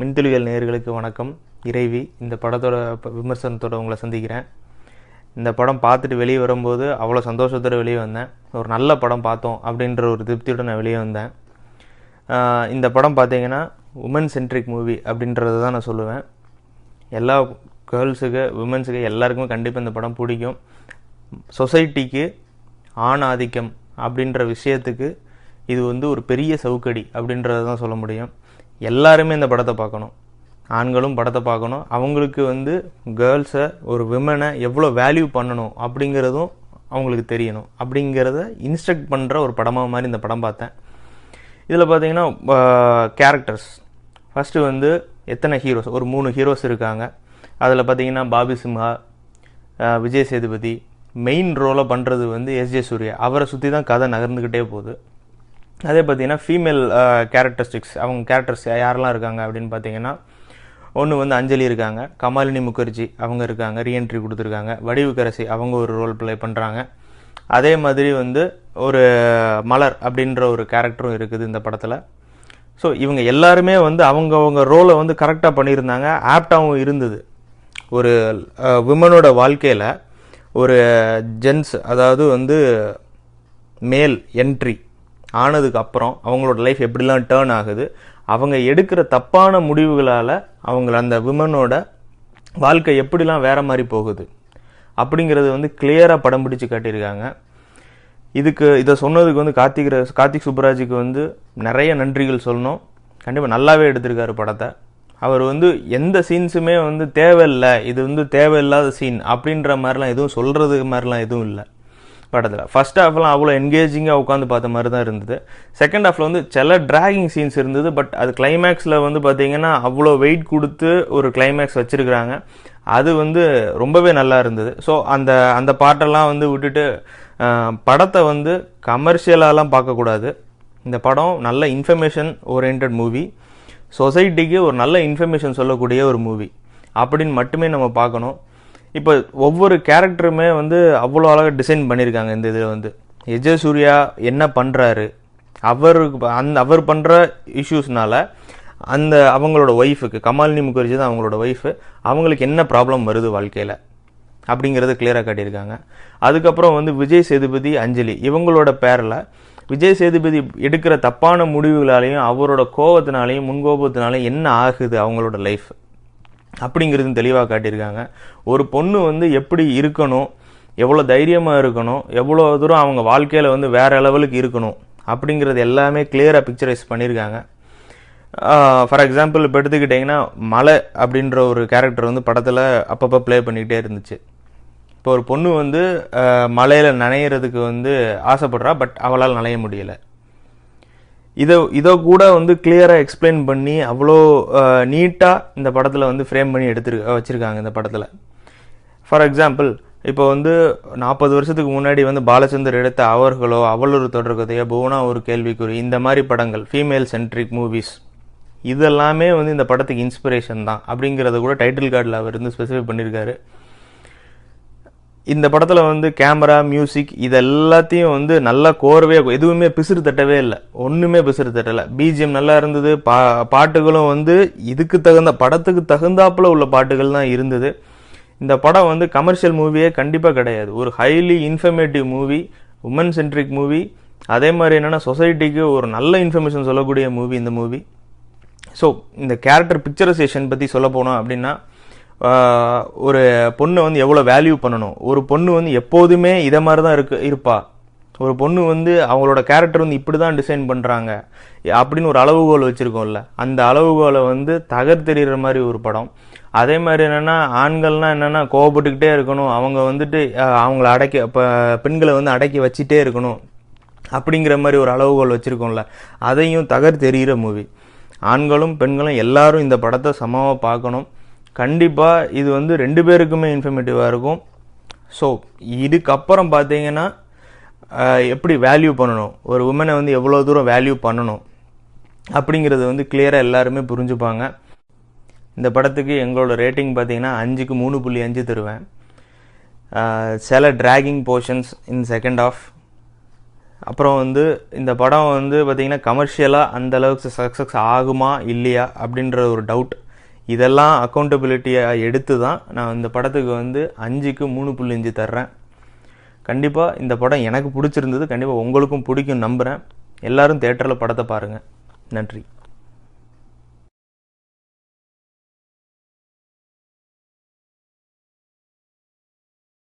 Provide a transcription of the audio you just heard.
மின்துளிகள் நேர்களுக்கு வணக்கம். இறைவி இந்த படத்தோட விமர்சனத்தோட உங்களை சந்திக்கிறேன். இந்த படம் பார்த்துட்டு வெளியே வரும்போது அவ்வளோ சந்தோஷத்தோட வெளியே வந்தேன். ஒரு நல்ல படம் பார்த்தோம் அப்படின்ற ஒரு திருப்தியோடு நான் வெளியே வந்தேன். இந்த படம் பார்த்தீங்கன்னா உமன் சென்ட்ரிக் மூவி அப்படின்றத தான் நான் சொல்லுவேன். எல்லா கேர்ள்ஸுக்கு உமன்ஸுக்கு எல்லாருக்குமே கண்டிப்பாக இந்த படம் பிடிக்கும். சொசைட்டிக்கு ஆண் ஆதிக்கம் அப்படின்ற விஷயத்துக்கு இது வந்து ஒரு பெரிய சவுக்கடி அப்படின்றத தான் சொல்ல முடியும். எல்லாருமே இந்த படத்தை பார்க்கணும். ஆண்களும் படத்தை பார்க்கணும். அவங்களுக்கு வந்து கேர்ள்ஸை ஒரு விமனை எவ்வளோ வேல்யூ பண்ணணும் அப்படிங்கிறதும் அவங்களுக்கு தெரியணும். அப்படிங்கிறத இன்ஸ்ட்ரக்ட் பண்ணுற ஒரு படமாக மாதிரி இந்த படம் பார்த்தேன். இதில் பார்த்தீங்கன்னா கேரக்டர்ஸ் ஃபஸ்ட்டு வந்து எத்தனை ஹீரோஸ் ஒரு மூணு ஹீரோஸ் இருக்காங்க. அதில் பார்த்தீங்கன்னா பாபி சிம்ஹா விஜய் சேதுபதி. மெயின் ரோலை பண்ணுறது வந்து எஸ்ஜே சூர்யா. அவரை சுற்றி தான் கதை நகர்ந்துக்கிட்டே போகுது. அதே பார்த்தீங்கன்னா ஃபீமேல் கேரக்டரிஸ்டிக்ஸ் uh, அவங்க கேரக்டர்ஸ் யாரெல்லாம் இருக்காங்க அப்படின்னு பார்த்தீங்கன்னா ஒன்று வந்து அஞ்சலி இருக்காங்க கமாலினி முகர்ஜி அவங்க இருக்காங்க ரீஎன்ட்ரி கொடுத்துருக்காங்க வடிவுக்கரசி அவங்க ஒரு ரோல் ப்ளே பண்ணுறாங்க அதே மாதிரி வந்து ஒரு மலர் அப்படின்ற ஒரு கேரக்டரும் இருக்குது இந்த படத்தில். ஸோ இவங்க எல்லாருமே வந்து அவங்கவுங்க ரோலை வந்து கரெக்டாக பண்ணியிருந்தாங்க ஆப்டாகவும் இருந்தது. ஒரு விமனோட வாழ்க்கையில் ஒரு ஜென்ஸ் அதாவது வந்து மேல் என்ட்ரி ஆனதுக்கு அப்புறம் அவங்களோட லைஃப் எப்படிலாம் டேர்ன் ஆகுது அவங்க எடுக்கிற தப்பான முடிவுகளால் அவங்கள அந்த விமனோட வாழ்க்கை எப்படிலாம் வேற மாதிரி போகுது அப்படிங்கிறது வந்து கிளியராக படம் பிடிச்சு காட்டியிருக்காங்க. இதுக்கு இதை சொன்னதுக்கு வந்து கார்த்திக் கார்த்திக் சுப்ராஜுக்கு வந்து நிறைய நன்றிகள் சொல்லணும். கண்டிப்பாக நல்லாவே எடுத்திருக்காரு படத்தை. அவர் வந்து எந்த சீன்ஸுமே வந்து தேவையில்லை இது வந்து தேவையில்லாத சீன் அப்படின்ற மாதிரிலாம் எதுவும் சொல்கிறது மாதிரிலாம் எதுவும் இல்லை. படத்தில். ஃபர்ஸ்ட் ஹாஃப்லாம் அவ்வளோ என்கேஜிங்காக உட்காந்து பார்த்த மாதிரி தான் இருந்தது. செகண்ட் ஹாஃபில் வந்து சில ட்ராகிங் சீன்ஸ் இருந்தது பட் அது கிளைமேக்ஸில் வந்து பார்த்தீங்கன்னா அவ்வளோ வெயிட் கொடுத்து ஒரு கிளைமேக்ஸ் வச்சுருக்குறாங்க. அது வந்து ரொம்பவே நல்லா இருந்தது. ஸோ அந்த அந்த பாட்டெல்லாம் வந்து விட்டுட்டு படத்தை வந்து கமர்ஷியலாலாம் பார்க்கக்கூடாது. இந்த படம் நல்ல இன்ஃபர்மேஷன் ஓரியன்ட் மூவி சொசைட்டிக்கு ஒரு நல்ல இன்ஃபர்மேஷன் சொல்லக்கூடிய ஒரு மூவி அப்படின்னு மட்டுமே நம்ம பார்க்கணும். இப்போ ஒவ்வொரு கேரக்டருமே வந்து அவ்வளோ அழகாக டிசைன் பண்ணியிருக்காங்க இந்த இதில் வந்து. எஜே சூர்யா என்ன பண்ணுறாரு அவருக்கு அந்த அவர் பண்ணுற இஷ்யூஸ்னால அந்த அவங்களோட ஒய்ஃபுக்கு கமாலினி முகர்ஜி தான் அவங்களோட ஒய்ஃபு அவங்களுக்கு என்ன ப்ராப்ளம் வருது வாழ்க்கையில்? அப்படிங்கிறது கிளியராக காட்டியிருக்காங்க. அதுக்கப்புறம் வந்து விஜய் சேதுபதி அஞ்சலி இவங்களோட பேரில் விஜய் சேதுபதி எடுக்கிற தப்பான முடிவுகளாலையும் அவரோட கோபத்தினாலையும் முன்கோபத்தினாலையும் என்ன ஆகுது அவங்களோட லைஃப் அப்படிங்கிறது தெளிவாக காட்டியிருக்காங்க. ஒரு பொண்ணு வந்து எப்படி இருக்கணும் எவ்வளோ தைரியமாக இருக்கணும் எவ்வளோ தூரம் அவங்க வாழ்க்கையில் வந்து வேறு லெவலுக்கு இருக்கணும் அப்படிங்கிறது எல்லாமே கிளியராக பிக்சரைஸ் பண்ணியிருக்காங்க. ஃபார் எக்ஸாம்பிள் இப்போ எடுத்துக்கிட்டிங்கன்னா மலை அப்படின்ற ஒரு கேரக்டர் வந்து படத்தில் அப்பப்போ ப்ளே பண்ணிக்கிட்டே இருந்துச்சு. இப்போ ஒரு பொண்ணு வந்து மலையில் நனையிறதுக்கு வந்து ஆசைப்படுறா பட் அவளால் நனைய முடியலை. இதை இதை கூட வந்து கிளியராக எக்ஸ்பிளைன் பண்ணி அவ்வளோ நீட்டாக இந்த படத்தில் வந்து ஃப்ரேம் பண்ணி எடுத்துரு வச்சுருக்காங்க இந்த படத்தில். ஃபார் எக்ஸாம்பிள் இப்போ வந்து நாற்பது வருஷத்துக்கு முன்னாடி வந்து பாலச்சந்தர் எடுத்த அவர்களோ அவளொரு தொடர்கதையோ புவனா ஒரு கேள்விக்குறி இந்த மாதிரி படங்கள் ஃபீமேல் சென்ட்ரிக் மூவிஸ் இதெல்லாமே வந்து இந்த படத்துக்கு இன்ஸ்பிரேஷன் தான். அப்படிங்கிறத கூட டைட்டில் கார்டில் அவர் வந்து ஸ்பெசிஃபை பண்ணியிருக்காரு இந்த படத்தில் வந்து கேமரா மியூசிக் இது எல்லாத்தையும் வந்து நல்லா கோரவே எதுவுமே பிசுறு தட்டவே இல்லை. ஒன்றுமே பிசுறு தட்டலை. பிஜிஎம் நல்லா இருந்தது. பா பாட்டுகளும் வந்து இதுக்கு தகுந்த படத்துக்கு தகுந்தாப்புல உள்ள பாட்டுகள் தான் இருந்தது. இந்த படம் வந்து கமர்ஷியல் மூவியே கண்டிப்பாக கிடையாது. ஒரு highly informative movie woman centric movie அதே மாதிரி என்னென்னா சொசைட்டிக்கு ஒரு நல்ல இன்ஃபர்மேஷன் சொல்லக்கூடிய மூவி இந்த மூவி ஸோ இந்த கேரக்டர் பிக்சரைசேஷன் பற்றி சொல்ல போனோம் அப்படின்னா ஒரு பொண்ணை வந்து எவ்வளோ வேல்யூ பண்ணணும்? ஒரு பொண்ணு வந்து எப்போதுமே இதை மாதிரி தான் இருக்கு இருப்பா. ஒரு பொண்ணு வந்து அவங்களோட கேரக்டர் வந்து இப்படி தான் டிசைன் பண்ணுறாங்க அப்படின்னு ஒரு அளவுகோல் வச்சுருக்கோம்ல. அந்த அளவுகோலை வந்து தகர்த்தெறிகிற மாதிரி ஒரு படம். அதே மாதிரி என்னென்னா ஆண்கள்லாம் என்னென்னா கோவப்பட்டுக்கிட்டே இருக்கணும். அவங்க வந்துட்டு அவங்கள அடக்கி இப்போ பெண்களை வந்து அடக்கி வச்சுட்டே இருக்கணும். அப்படிங்கிற மாதிரி ஒரு அளவுகோல் வச்சுருக்கோம்ல. அதையும் தகர்த்தெறிகிற மூவி ஆண்களும் பெண்களும் எல்லாரும் இந்த படத்தை சமமாக பார்க்கணும். கண்டிப்பாக இது வந்து ரெண்டு பேருக்குமே இன்ஃபர்மேட்டிவாக இருக்கும். ஸோ இதுக்கப்புறம் பார்த்தீங்கன்னா எப்படி வேல்யூ பண்ணணும்? ஒரு உமனை வந்து எவ்வளோ தூரம் வேல்யூ பண்ணணும்? அப்படிங்கிறது வந்து கிளியராக எல்லாருமே புரிஞ்சுப்பாங்க. இந்த படத்துக்கு எங்களோட ரேட்டிங் பார்த்தீங்கன்னா அஞ்சுக்கு மூணு புள்ளி அஞ்சு தருவேன். சில dragging portions in second half அப்புறம் வந்து இந்த படம் வந்து பார்த்திங்கன்னா கமர்ஷியலாக அந்தளவுக்கு சக்ஸஸ் ஆகுமா? இல்லையா? அப்படின்ற ஒரு டவுட் இதெல்லாம் அக்கௌண்டபிலிட்டியாக எடுத்து தான் நான் இந்த படத்துக்கு வந்து அஞ்சுக்கு மூணு புள்ளி அஞ்சு தர்றேன். கண்டிப்பாக இந்த படம் எனக்கு பிடிச்சிருந்தது கண்டிப்பாக உங்களுக்கும் பிடிக்கும் நம்புகிறேன் எல்லாரும் தேட்டரில் படத்தை பாருங்கள் நன்றி.